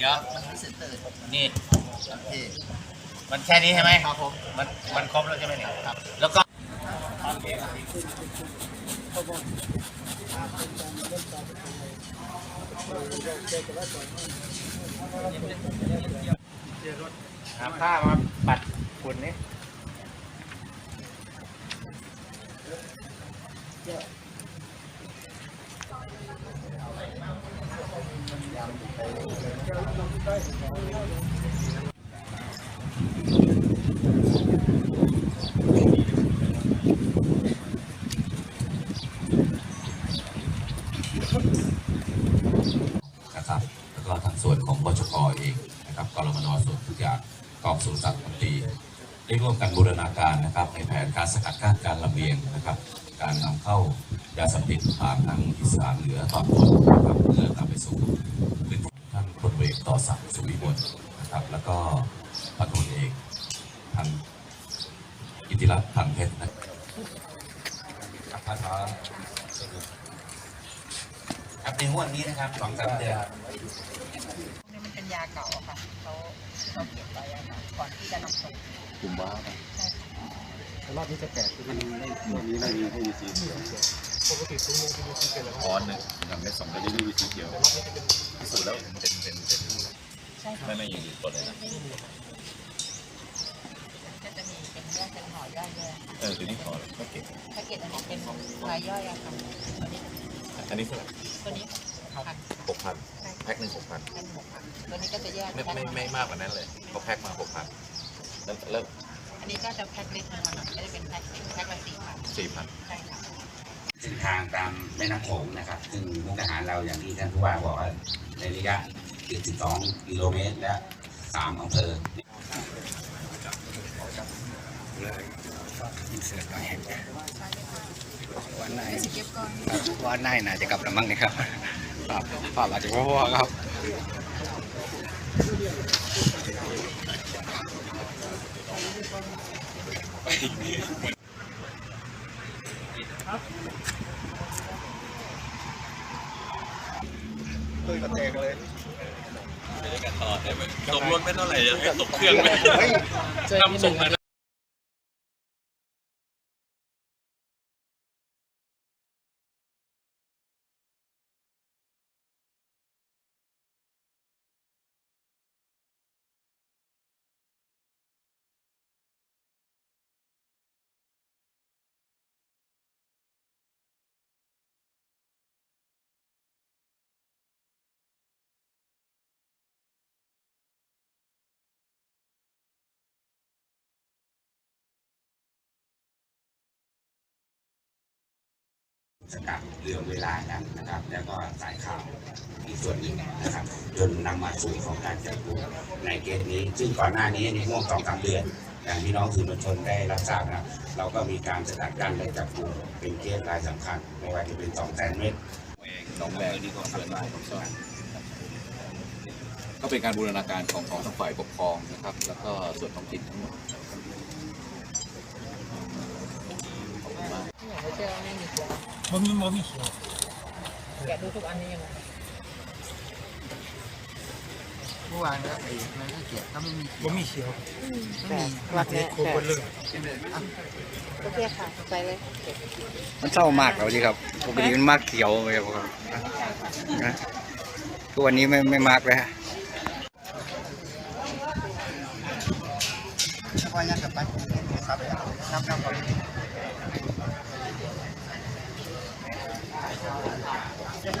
ดี๋ยวมันมีเซ็นเตอร์นี่ที่มันแค่นี้ใช่ไหมครับผมมันมันครบแล้วใช่ไหมเนี่ยครับ แล้วก็หาผ้ามาปัดฝุ่นนี่ นะครับแล้วก็ทางส่วนของบชกเองนะครับกรมนส่วนทุกอย่างกองสูนสัตว์มนตรีได้ร่วมกันบูรณาการนะครับในแผนการสกัดกั้นการลำเลียงนะครับ การนำเข้ายาเสพติดผ่านทางอีสานเหนือตอนบนนะครับเพื่อนำไปสู่พื้นที่ท่านพลเอศักดิ์สุวิมลนะครับ แล้วก็พันตำรวจเอกพันอิทธิรัตน์พันเพชรนะครับพันธะครับในงวดนี้นะครับสองสามเดือนนี่มันเป็นยาเก่าค่ะเขาเขาเก็บไว้ค่ะก่อนที่จะนำส่งกลุ่มว้าใช่ค่ะรอบนี้จะแตกที่มันไม่วันนี้ไม่มีไม่มีสีเขียวปกติตุ้งจะมีสีเขียวอ๋อหนึ่งอย่างในสองตัวนี้ไม่มีสีเขียวพิสูจน์แล้ว ไม่ไม่อย่างอื่นกดเลยนะก็จะมีเป็นแยกเป็นห่อย่อยด้วยเออตัวนี้พอโอเคแพ็กเกจอันนี้เป็นรายย่อยอะค่ะตัวนี้อันนี้เท่าไหร่ตัวนี้พันหกพันใช่แพ็คหนึ่งหกพันเป็นหกพันตัวนี้ก็จะแยกไม่แพ็คไม่ไม่มากกว่านั้นเลยเขาแพ็คมาหกพันแล้วแล้วอันนี้ก็จะแพ็คเล็กลงมาหน่อยก็จะเป็นแพ็คแพ็คละสี่พันสี่พันใช่ค่ะเส้นทางตามแม่น้ำโขงนะครับ ซึ่งมุกทหารเราอย่างที่ท่านผู้ว่าบอกว่าในระยะ 72กิโลเมตรและ3อำเภอวันไหนวันไหนน่าจะกลับแล้วมั้งนี่ครับครับภาพอาจจะพ่อครับตกระเตงเลย ถไม่เท่าไหร่ให้ตกเครื่องไหมนำส่งน สกัดเรื่องเวลากันนะครับ แล้วก็สายข่าวอีกส่วนหนึ่งนะครับ จนนำมาสู่ของการจับกลุ่มในเกสนี้ ซึ่งก่อนหน้านี้ในห่วงสองสามเดือนอย่างที่น้องสื่อมวลชนได้รับทราบนะเราก็มีการสกัดกั้นและจับกลุ่มเป็นเคสรายสำคัญไม่ว่าจะเป็นสองแสนเมตรสองแบบนี้ของเดือนก็เป็นการบูรณาการของของทั้งฝ่ายปกครองนะครับ แล้วก็ส่วนท้องถิ่นทั้งหมด ที่อย่างเราไม่มีเขียวมันมีมันมีเขียวแกะดูทุกอันนี้ยังไงเมื่อวานก็ไอ้มันก็เขียวก็ไม่มีเขียวผมมีเขียวไม่มีมาเทโคบนเลยโอเคค่ะ ไปเลย มันเศร้ามากแล้วดีครับปกติมันมากเขียวเลยครับนะทุกวันนี้ไม่ไม่มากแล้วว่ายังกับไปครับน้ำน้ あっ。